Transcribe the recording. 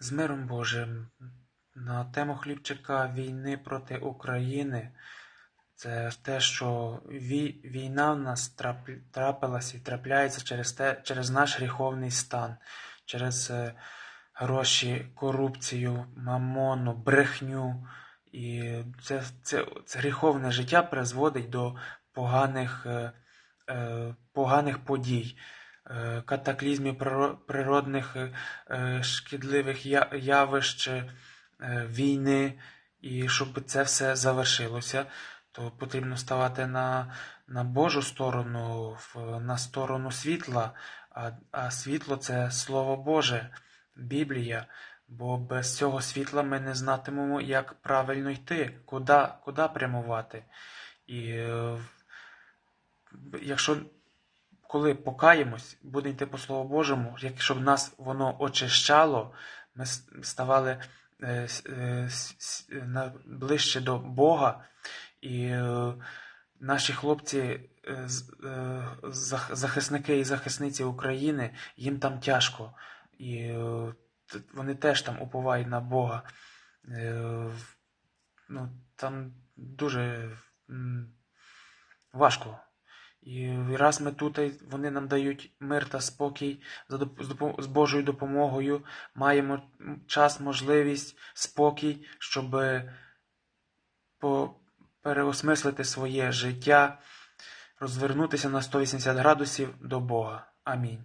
з миром Божим на тему хлібчика війни проти України. Це те, що війна в нас трап- трапилась і трапляється через, те, через наш гріховний стан, через е, гроші, корупцію, мамону, брехню. І це, це, це гріховне життя призводить до поганих, е, е, поганих подій, е, катаклізмів природних е, е, шкідливих явищ, війни. І щоб це все завершилося, то потрібно ставати на, на Божу сторону, на сторону світла, а, а світло це Слово Боже, Біблія. Бо без цього світла ми не знатимемо, як правильно йти, куди, куди прямувати. І якщо коли покаємось, буде йти по Слову Божому, якщо б нас воно очищало, ми ставали е, е, ближче до Бога, і е, наші хлопці, захисники і захисниці України, їм там тяжко. І вони теж там уповають на Бога. Ну, там дуже важко. І раз ми тут, вони нам дають мир та спокій з Божою допомогою, маємо час, можливість, спокій, щоб по- переосмислити своє життя, розвернутися на 180 градусів до Бога. Амінь.